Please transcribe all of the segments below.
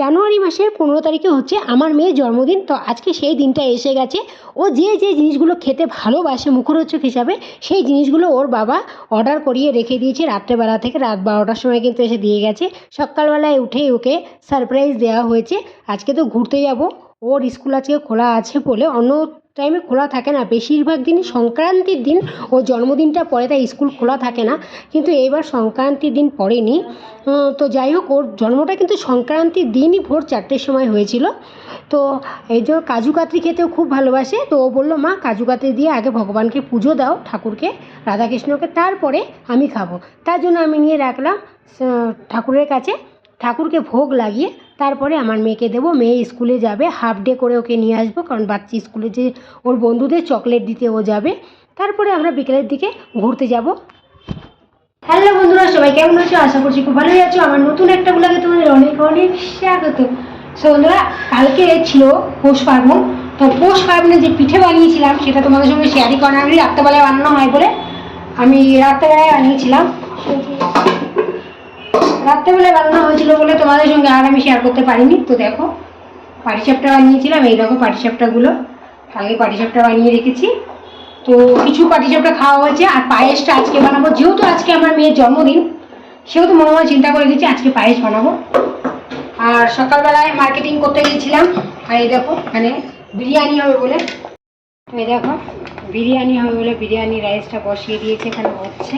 জানুয়ারি মাসের পনেরো তারিখে হচ্ছে আমার মেয়ের জন্মদিন। তো আজকে সেই দিনটা এসে গেছে। ও যে যে জিনিসগুলো খেতে ভালোবাসে মুখরোচক হিসাবে, সেই জিনিসগুলো ওর বাবা অর্ডার করিয়ে রেখে দিয়েছে রাত্রেবেলা থেকে, রাত বারোটার সময় কিন্তু এসে দিয়ে গেছে। সকালবেলায় উঠেই ওকে সারপ্রাইজ দেওয়া হয়েছে। আজকে তো ঘুরতে যাব। ওর স্কুল আজকে খোলা আছে বলে অন্য টাইমে খোলা থাকে না। বেশিরভাগ দিনই সংক্রান্তির দিন ওর জন্মদিনটা পরে, তাই স্কুল খোলা থাকে না। কিন্তু এইবার সংক্রান্তির দিন পড়েনি। তো যাই হোক, ওর জন্মটা কিন্তু সংক্রান্তির দিনই ভোর চারটের সময় হয়েছিল। তো এই যে কাজু কাতরি খেতেও খুব ভালোবাসে। তো ও বলল, মা, কাজু কাতরি দিয়ে আগে ভগবানকে পুজো দাও, ঠাকুরকে, রাধাকৃষ্ণকে, তারপরে আমি খাব। তার জন্য আমি নিয়ে রাখলাম ঠাকুরের কাছে। ঠাকুরকে ভোগ লাগিয়ে তারপরে আমার মেয়েকে দেবো, মেয়ে স্কুলে যাবে হাফ ডে করে ওকে নিয়ে আসব, কারণ বাচ্চা স্কুলে যে ওর বন্ধুদের চকলেট দিতে ও যাবে। তারপরে আমরা বিকেলের দিকে ঘুরতে যাব। হ্যালো বন্ধুরা, সবাই কেমন আছো? আশা করছি খুব ভালোই আছো। আমার নতুন একটা ব্লগে তোমাদের অনেক অনেক স্বাগত। সো বন্ধুরা, কালকে ছিল পৌষ পার্বণ। তো পৌষ পার্বণে যে পিঠে বানিয়েছিলাম, সেটা তোমাদের সঙ্গে শেয়ারই করা আমি রাত্রেবেলায় বানানো হয় বলে আমি রাত্রেবেলায় বানিয়েছিলাম। রাত্রেবেলায় বানানো হয়েছিল বলে তোমাদের সঙ্গে আর আমি শেয়ার করতে পারিনি। তো দেখো, পাটিসাপটা বানিয়েছিলাম, এই দেখো পাটিসাপটাগুলো। কালকে পাটিসাপটা বানিয়ে রেখেছি। তো কিছু পাটিসাপটা খাওয়া হয়েছে, আর পায়েসটা আজকে বানাবো। যেহেতু আজকে আমার মেয়ের জন্মদিন, সেহেতু মনে মনে চিন্তা করে দিচ্ছি আজকে পায়েস বানাবো। আর সকালবেলায় মার্কেটিং করতে গিয়েছিলাম, আর এই দেখো মানে বিরিয়ানি হবে বলে। এই দেখো, বিরিয়ানি হবে বলে বিরিয়ানি রাইসটা বসিয়ে দিয়েছে, এখানে হচ্ছে।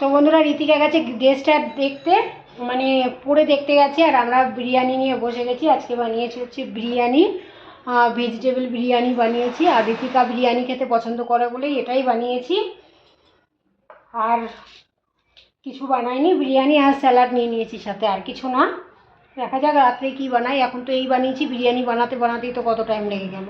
তো বন্ধুরা ঋতিকা গেছে ড্রেসটা দেখতে মানে পরে দেখতে গেছে আর আমরা বিরিয়ানি নিয়ে বসে গেছি। আজকে বানিয়েছি হচ্ছে বিরিয়ানি ভেজিটেবল বিরিয়ানি বানিয়েছি আর ঋতিকা বিরিয়ানি খেতে পছন্দ করে বলেই এটাই বানিয়েছি। আর কিছু বানাইনি, বিরিয়ানি আর স্যালাড নিয়ে নিয়েছি সাথে, আর কিছু না। দেখা যাক রাত্রে কী বানাই, এখন তো এই বানিয়েছি, বিরিয়ানি বানাতে বানাতেই তো কত টাইম লেগে গেল।